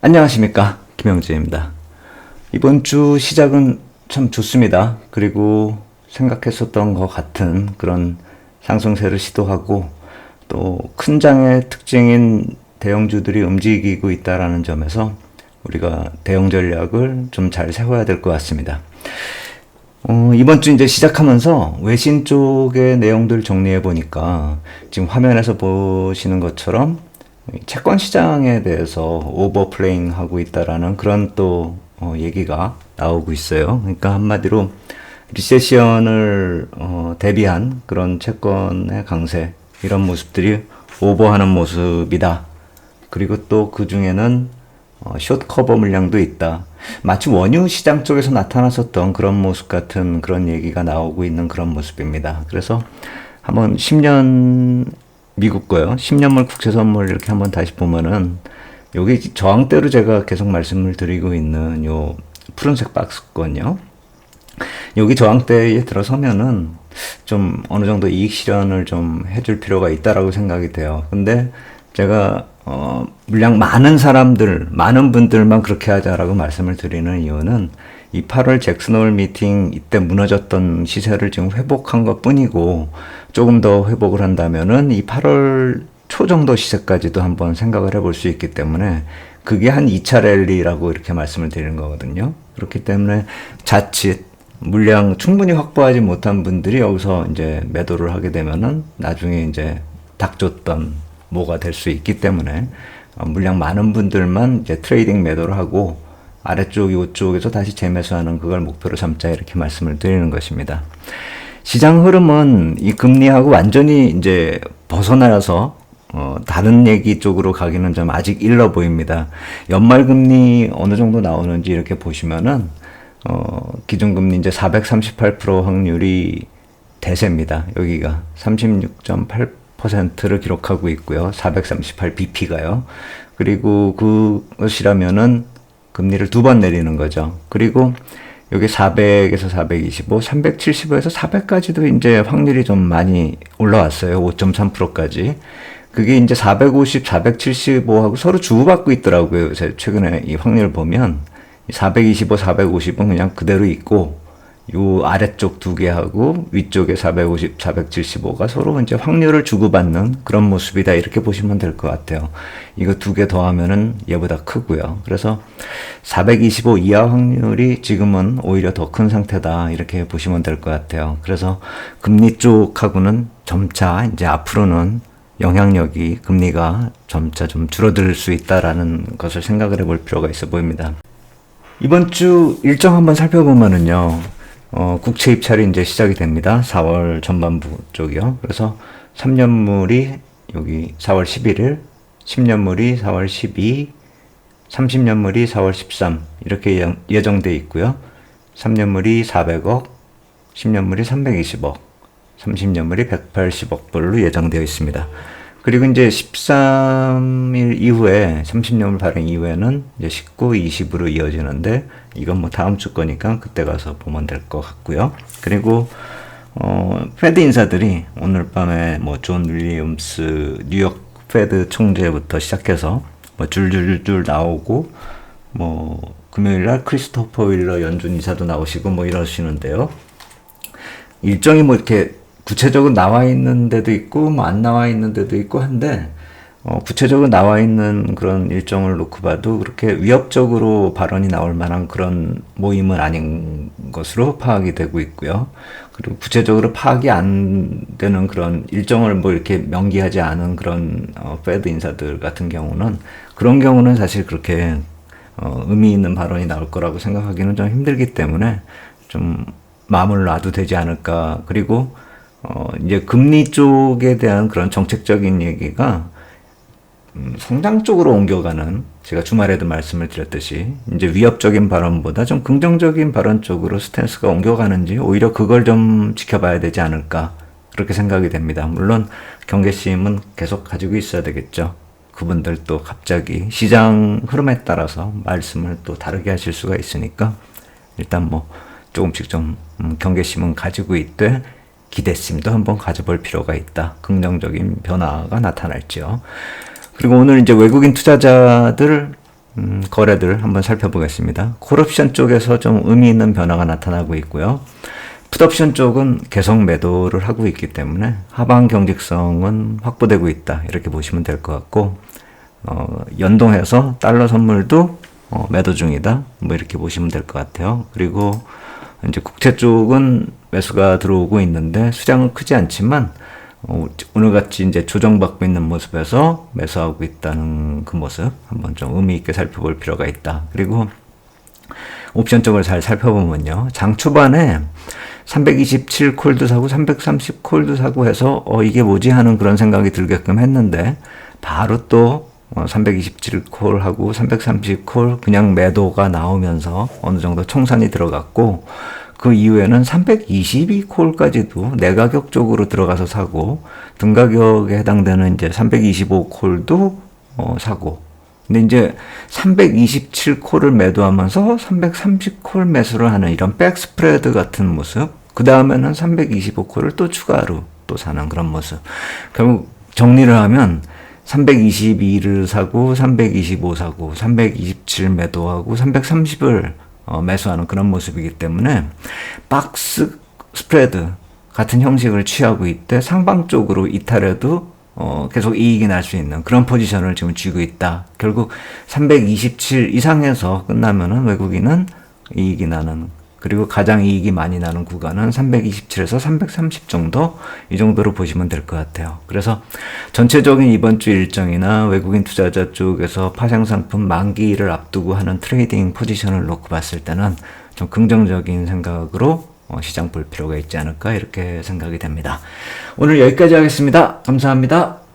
안녕하십니까 김영재입니다. 이번 주 시작은 참 좋습니다. 그리고 생각했었던 것 같은 그런 상승세를 시도하고 또 큰 장의 특징인 대형주들이 움직이고 있다라는 점에서 우리가 대형 전략을 좀 잘 세워야 될 것 같습니다. 어, 이번 주 이제 시작하면서 외신 쪽의 내용들 정리해 보니까 지금 화면에서 보시는 것처럼 채권 시장에 대해서 오버플레잉 하고 있다라는 그런 또 어, 얘기가 나오고 있어요. 그러니까 한마디로 리세션을 어, 대비한 그런 채권의 강세 이런 모습들이 오버하는 모습이다. 그리고 또 그 중에는 어, 숏 커버 물량도 있다. 마치 원유 시장 쪽에서 나타났었던 그런 모습 같은 그런 얘기가 나오고 있는 그런 모습입니다. 그래서 한번 10년 미국 거요. 10년물 국채 선물 이렇게 한번 다시 보면은 여기 저항대로 제가 계속 말씀을 드리고 있는 요 푸른색 박스건요. 여기 저항대에 들어서면은 좀 어느 정도 이익 실현을 좀 해줄 필요가 있다라고 생각이 돼요. 근데 제가 어 물량 많은 사람들, 많은 분들만 그렇게 하자라고 말씀을 드리는 이유는 이 8월 잭슨홀 미팅 이때 무너졌던 시세를 지금 회복한 것 뿐이고 조금 더 회복을 한다면은 이 8월 초 정도 시세까지도 한번 생각을 해볼 수 있기 때문에 그게 한 2차 랠리라고 이렇게 말씀을 드리는 거거든요. 그렇기 때문에 자칫 물량 충분히 확보하지 못한 분들이 여기서 이제 매도를 하게 되면은 나중에 이제 닥쳤던 뭐가 될 수 있기 때문에 어, 물량 많은 분들만 이제 트레이딩 매도를 하고 아래쪽 이쪽에서 다시 재매수하는 그걸 목표로 삼자 이렇게 말씀을 드리는 것입니다. 시장 흐름은 이 금리하고 완전히 이제 벗어나서 어, 다른 얘기 쪽으로 가기는 좀 아직 일러 보입니다. 연말 금리 어느 정도 나오는지 이렇게 보시면은 어, 기준금리 이제 438% 확률이 대세입니다. 여기가 36.8% 를 기록하고 있고요. 438 bp가요. 그리고 그것이라면은 금리를 두 번 내리는 거죠. 그리고 여기 400에서 425, 375에서 400까지도 이제 확률이 좀 많이 올라왔어요. 5.3%까지. 그게 이제 450, 475하고 서로 주고받고 있더라고요. 최근에 이 확률을 보면 425, 450은 그냥 그대로 있고 요 아래쪽 두 개하고 위쪽에 450, 475가 서로 이제 확률을 주고받는 그런 모습이다. 이렇게 보시면 될 것 같아요. 이거 두 개 더하면은 얘보다 크고요. 그래서 425 이하 확률이 지금은 오히려 더 큰 상태다. 이렇게 보시면 될 것 같아요. 그래서 금리 쪽하고는 점차 이제 앞으로는 영향력이 금리가 점차 좀 줄어들 수 있다라는 것을 생각을 해볼 필요가 있어 보입니다. 이번 주 일정 한번 살펴보면은요. 어, 국채 입찰이 이제 시작이 됩니다. 4월 전반부 쪽이요. 그래서 3년물이 여기 4월 11일, 10년물이 4월 12, 30년물이 4월 13 이렇게 예정돼 있고요. 3년물이 400억, 10년물이 320억, 30년물이 180억 불로 예정되어 있습니다. 그리고 이제 13일 이후에 30년물 발행 이후에는 이제 19, 20으로 이어지는데 이건 뭐 다음 주 거니까 그때 가서 보면 될 것 같고요. 그리고 어, 페드 인사들이 오늘 밤에 뭐 존 윌리엄스 뉴욕 페드 총재부터 시작해서 뭐 줄줄줄 나오고 뭐 금요일 날 크리스토퍼 윌러 연준 이사도 나오시고 뭐 이러시는데요. 일정이 뭐 이렇게 구체적으로 나와 있는 데도 있고 뭐 안 나와 있는 데도 있고 한데 어, 구체적으로 나와 있는 그런 일정을 놓고 봐도 그렇게 위협적으로 발언이 나올 만한 그런 모임은 아닌 것으로 파악이 되고 있고요. 그리고 구체적으로 파악이 안 되는 그런 일정을 뭐 이렇게 명기하지 않은 그런 어, 페드 인사들 같은 경우는 그런 경우는 사실 그렇게 어, 의미 있는 발언이 나올 거라고 생각하기는 좀 힘들기 때문에 좀 마음을 놔도 되지 않을까. 그리고 어, 이제 금리 쪽에 대한 그런 정책적인 얘기가 음, 성장 쪽으로 옮겨가는 제가 주말에도 말씀을 드렸듯이 이제 위협적인 발언보다 좀 긍정적인 발언 쪽으로 스탠스가 옮겨가는지 오히려 그걸 좀 지켜봐야 되지 않을까 그렇게 생각이 됩니다. 물론 경계심은 계속 가지고 있어야 되겠죠. 그분들 또 갑자기 시장 흐름에 따라서 말씀을 또 다르게 하실 수가 있으니까 일단 뭐 조금씩 좀 음, 경계심은 가지고 있되 기대심도 한번 가져볼 필요가 있다. 긍정적인 변화가 나타날지요. 그리고 오늘 이제 외국인 투자자들 음, 거래들 한번 살펴보겠습니다. 콜옵션 쪽에서 좀 의미 있는 변화가 나타나고 있고요. 풋옵션 쪽은 계속 매도를 하고 있기 때문에 하방 경직성은 확보되고 있다. 이렇게 보시면 될 것 같고, 어, 연동해서 달러 선물도 어, 매도 중이다. 뭐 이렇게 보시면 될 것 같아요. 그리고 이제 국채 쪽은 매수가 들어오고 있는데 수량은 크지 않지만 어, 오늘 같이 이제 조정받고 있는 모습에서 매수하고 있다는 그 모습 한번 좀 의미 있게 살펴볼 필요가 있다. 그리고 옵션 쪽을 잘 살펴보면요. 장 초반에 327 콜도 사고 330 콜도 사고 해서 어 이게 뭐지 하는 그런 생각이 들게끔 했는데 바로 또 327 콜하고 330콜 그냥 매도가 나오면서 어느 정도 총산이 들어갔고 그 이후에는 322 콜까지도 내가격 쪽으로 들어가서 사고 등가격에 해당되는 이제 325 콜도 어, 사고 근데 이제 327콜을 매도하면서 330콜 매수를 하는 이런 백스프레드 같은 모습. 그 다음에는 325콜을 또 추가로 또 사는 그런 모습. 결국 정리를 하면 322를 사고 325 사고 327 매도하고 330을 어, 매수하는 그런 모습이기 때문에 박스 스프레드 같은 형식을 취하고 있대 상방 쪽으로 이탈해도 어, 계속 이익이 날 수 있는 그런 포지션을 지금 쥐고 있다. 결국 327 이상에서 끝나면은 외국인은 이익이 나는 그리고 가장 이익이 많이 나는 구간은 327에서 330 정도 이 정도로 보시면 될 것 같아요. 그래서 전체적인 이번 주 일정이나 외국인 투자자 쪽에서 파생 상품 만기를 앞두고 하는 트레이딩 포지션을 놓고 봤을 때는 좀 긍정적인 생각으로 어, 시장 볼 필요가 있지 않을까 이렇게 생각이 됩니다. 오늘 여기까지 하겠습니다. 감사합니다.